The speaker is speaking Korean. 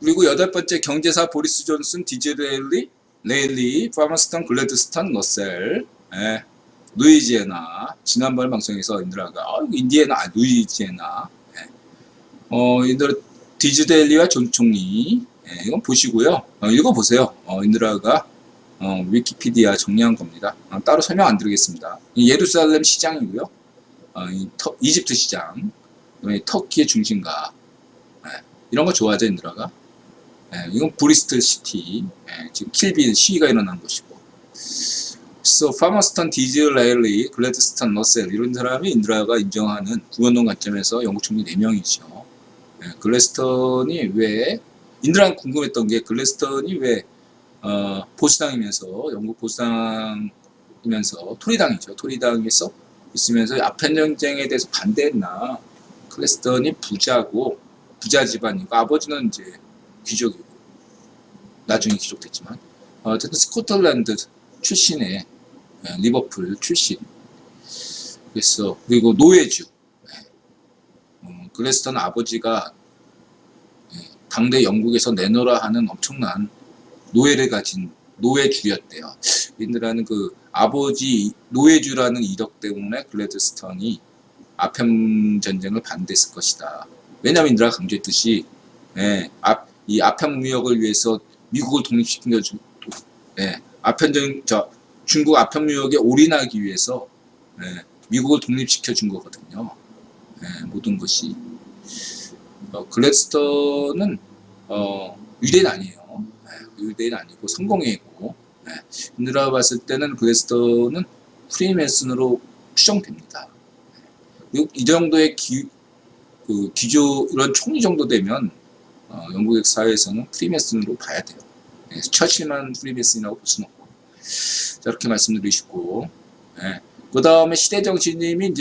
그리고 여덟 번째 경제사 보리스 존슨, 디즈레일리, 레일리, 파머스턴, 글래드스턴, 러셀, 예, 루이지애나 지난번 방송에서 인드라가 아, 인디애나, 아, 루이지애나, 예. 어, 인드라 디즈데일리와 존 총리, 예, 이건 보시고요. 어, 읽어보세요. 어, 인드라가 어, 위키피디아 정리한 겁니다. 어, 따로 설명 안 드리겠습니다. 이 예루살렘 시장이고요. 어, 이 터- 이집트 시장, 터키의 중심가, 예, 이런 거 좋아하죠, 인드라가. 예, 이건 브리스톨 시티, 예, 지금 킬빈 시위가 일어난 곳이고. 그래서 파머스턴, 디즈레일리, 글래드스턴, 러셀 이런 사람이 인드라가 인정하는 구현동 관점에서 영국 총리 4명이죠. 예, 글래스턴이 왜 인드라는 궁금했던 게 글래스턴이 왜 어, 보수당이면서 영국 보수당이면서 토리당이죠. 토리당에서 있으면서 아편 전쟁에 대해서 반대했나? 클레스턴이 부자고 부자 집안이고 아버지는 이제 귀족이고 나중에 귀족 됐지만 어, 어쨌든 스코틀랜드 출신의 예, 리버풀 출신 그래서 그리고 노예주 예. 음, 글래스턴 아버지가 예, 당대 영국에서 내놓으라 하는 엄청난 노예를 가진 노예주였대요. 인드라는 그 아버지 노예주라는 이력 때문에 글래드스턴이 아편 전쟁을 반대했을 것이다. 왜냐하면 인드라가 강조했듯이 예, 앞, 이 아편 무역을 위해서 미국을 독립시킨 주 예, 아편 전, 저 중국 아편 무역에 올인하기 위해서 예, 미국을 독립시켜 준 거거든요. 예, 모든 것이 어, 글래드스턴은 어, 유대인 아니에요. 예, 유대인 아니고 성공회고 예, 인드라가 봤을 때는 글래스턴은 프리메슨으로 추정됩니다. 이, 이 정도의 기, 그 기조 이런 총리 정도 되면 어, 영국의 사회에서는 프리메슨으로 봐야 돼요. 예, 처칠만 프리메슨이라고 볼 수는 없고. 자, 이렇게 말씀드리시고. 예, 그 다음에 시대정신님이 이제